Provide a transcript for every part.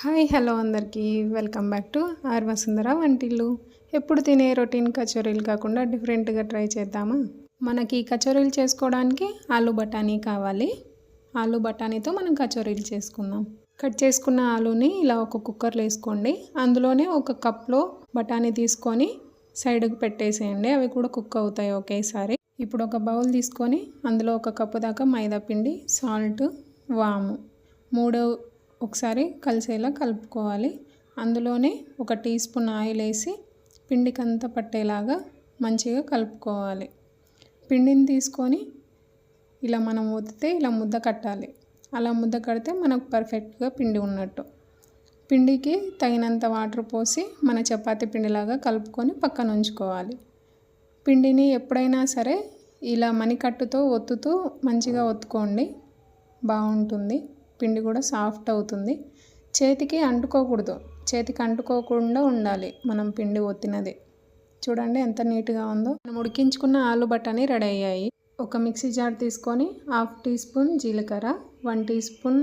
Hi hello అందరికీ. Welcome back to our Vasundhara Vantillu. ఎప్పుడు తినే రొటీన్ కచోరీలు కాకుండా డిఫరెంట్గా ట్రై చేద్దామా? మనకి కచోరీలు చేసుకోవడానికి ఆలు బఠానీ కావాలి. ఆలు బఠానీతో మనం కచోరీలు చేసుకుందాం. కట్ చేసుకున్న ఆలుని ఇలా ఒక కుక్కర్లో వేసుకోండి. అందులోనే ఒక కప్లో బఠానీ తీసుకొని సైడ్కి పెట్టేసేయండి. అవి కూడా కుక్ అవుతాయి ఒకేసారి. ఇప్పుడు ఒక బౌల్ తీసుకొని అందులో ఒక కప్పు దాకా మైదా పిండి సాల్ట్ వాము. మూడు ఒకసారి కలిసేలా కలుపుకోవాలి. అందులోనే ఒక టీ స్పూన్ ఆయిల్ వేసి పిండికంతా పట్టేలాగా మంచిగా కలుపుకోవాలి. పిండిని తీసుకొని ఇలా మనం ఊతితే ఇలా ముద్ద కట్టాలి. అలా ముద్ద కడితే మనకు పర్ఫెక్ట్గా పిండి ఉన్నట్టు. పిండికి తగినంత వాటర్ పోసి మన చపాతి పిండిలాగా కలుపుకొని పక్కన ఉంచుకోవాలి. పిండిని ఎప్పుడైనా సరే ఇలా మణికట్టుతో ఒత్తుతూ మంచిగా ఒత్తుకోండి. బాగుంటుంది. పిండి కూడా సాఫ్ట్ అవుతుంది. చేతికి అంటుకోకూడదు. చేతికి అంటుకోకుండా ఉండాలి మనం పిండి ఒత్తినది. చూడండి ఎంత నీట్గా ఉందో. మనం ఉడికించుకున్న ఆలు బఠానీ రెడీ అయ్యాయి. ఒక మిక్సీ జార్ తీసుకొని హాఫ్ టీ స్పూన్ జీలకర్ర వన్ టీ స్పూన్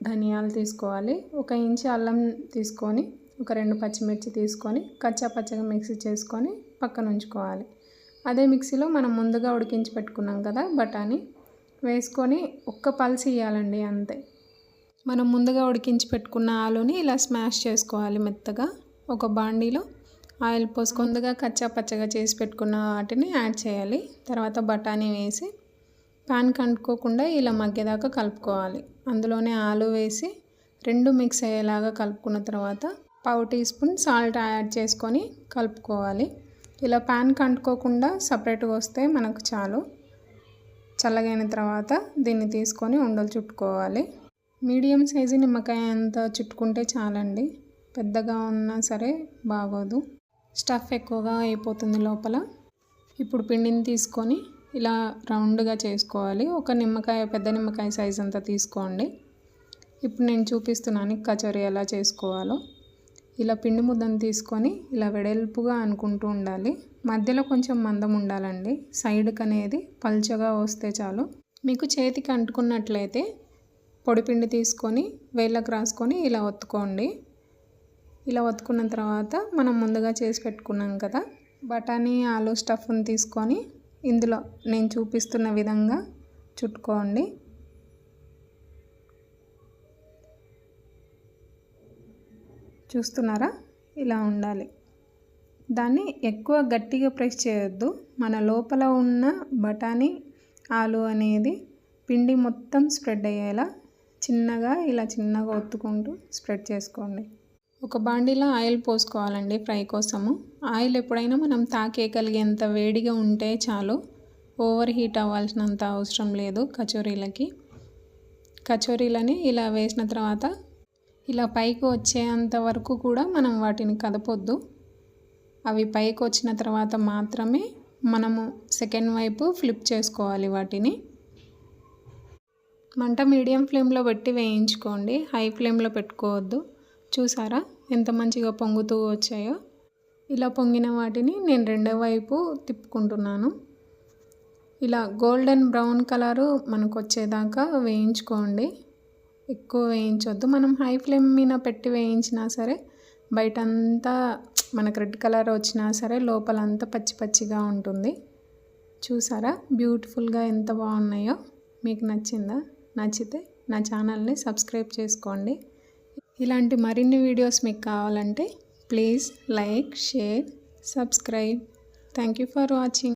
ధనియాలు తీసుకోవాలి. ఒక ఇంచు అల్లం తీసుకొని ఒక రెండు పచ్చిమిర్చి తీసుకొని కచ్చా పచ్చగా మిక్సీ చేసుకొని పక్కన ఉంచుకోవాలి. అదే మిక్సీలో మనం ముందుగా ఉడికించి పెట్టుకున్నాం కదా బఠానీ. వేసుకొని ఒక్క పల్స్ ఇవ్వాలండి అంతే. మనం ముందుగా ఉడికించి పెట్టుకున్న ఆలుని ఇలా స్మాష్ చేసుకోవాలి మెత్తగా. ఒక బాండీలో ఆయిల్ పోసుకొని ముందుగా కచ్చా పచ్చగా చేసి పెట్టుకున్న వాటిని యాడ్ చేయాలి. తర్వాత బఠానీ వేసి పాన్ కంటుకోకుండా ఇలా మగ్గేదాకా కలుపుకోవాలి. అందులోనే ఆలు వేసి రెండు మిక్స్ అయ్యేలాగా కలుపుకున్న తర్వాత పావు టీ స్పూన్ సాల్ట్ యాడ్ చేసుకొని కలుపుకోవాలి. ఇలా ప్యాన్ కంటుకోకుండా సపరేట్గా వస్తే మనకు చాలు. చల్లగైన తర్వాత దీన్ని తీసుకొని ఉండలు చుట్టుకోవాలి. మీడియం సైజు నిమ్మకాయ అంత చుట్టుకుంటే చాలండి. పెద్దగా ఉన్నా సరే బాగోదు. స్టఫ్ ఎక్కువగా అయిపోతుంది లోపల. ఇప్పుడు పిండిని తీసుకొని ఇలా రౌండ్గా చేసుకోవాలి. ఒక నిమ్మకాయ పెద్ద నిమ్మకాయ సైజ్ అంతా తీసుకోండి. ఇప్పుడు నేను చూపిస్తున్నాను కచోరీ ఎలా చేసుకోవాలో. ఇలా పిండి ముద్దను తీసుకొని ఇలా వెడల్పుగా అనుకుంటూ ఉండాలి. మధ్యలో కొంచెం మందం ఉండాలండి. సైడ్కి అనేది పల్చగా వస్తే చాలు. మీకు చేతికి అంటుకున్నట్లయితే పొడిపిండి తీసుకొని వేళ్ళకు రాసుకొని ఇలా ఒత్తుకోండి. ఇలా ఒత్తుకున్న తర్వాత మనం ముందుగా చేసి పెట్టుకున్నాం కదా బఠానీ ఆలు స్టఫ్ని తీసుకొని ఇందులో నేను చూపిస్తున్న విధంగా చుట్టుకోండి. చూస్తున్నారా? ఇలా ఉండాలి. దాన్ని ఎక్కువ గట్టిగా ప్రెస్ చేయొద్దు. మన లోపల ఉన్న బఠానీ ఆలు అనేది పిండి మొత్తం స్ప్రెడ్ అయ్యేలా చిన్నగా ఇలా చిన్నగా ఒత్తుకుంటూ స్ప్రెడ్ చేసుకోండి. ఒక బాండీలో ఆయిల్ పోసుకోవాలండి ఫ్రై కోసము. ఆయిల్ ఎప్పుడైనా మనం తాకేయగలిగేంత వేడిగా ఉంటే చాలు ఓవర్ హీట్ అవ్వాల్సినంత అవసరం లేదు కచోరీలకి. కచోరీలని ఇలా వేసిన తర్వాత ఇలా పైకి వచ్చేంత వరకు కూడా మనం వాటిని కదపొద్దు. అవి పైకి వచ్చిన తర్వాత మాత్రమే మనము సెకండ్ వైపు ఫ్లిప్ చేసుకోవాలి వాటిని. మంట మీడియం ఫ్లేమ్లో పెట్టి వేయించుకోండి. హై ఫ్లేమ్లో పెట్టుకోవద్దు. చూసారా? ఎంత మంచిగా పొంగుతూ వచ్చాయో. ఇలా పొంగిన వాటిని నేను రెండో వైపు తిప్పుకుంటున్నాను. ఇలా గోల్డెన్ బ్రౌన్ కలరు మనకు వచ్చేదాకా వేయించుకోండి. ఎక్కువ వేయించొద్దు. మనం హై ఫ్లేమ్ మీద పెట్టి వేయించినా సరే బయటంతా మనకు రెడ్ కలర్ వచ్చినా సరే లోపలంతా పచ్చి పచ్చిగా ఉంటుంది. చూసారా? బ్యూటిఫుల్గా ఎంత బాగున్నాయో. మీకు నచ్చిందా? నచ్చితే నా ఛానల్ని సబ్స్క్రైబ్ చేసుకోండి. ఇలాంటి మరిన్ని వీడియోస్ మీకు కావాలంటే please like share subscribe. Thank you for watching.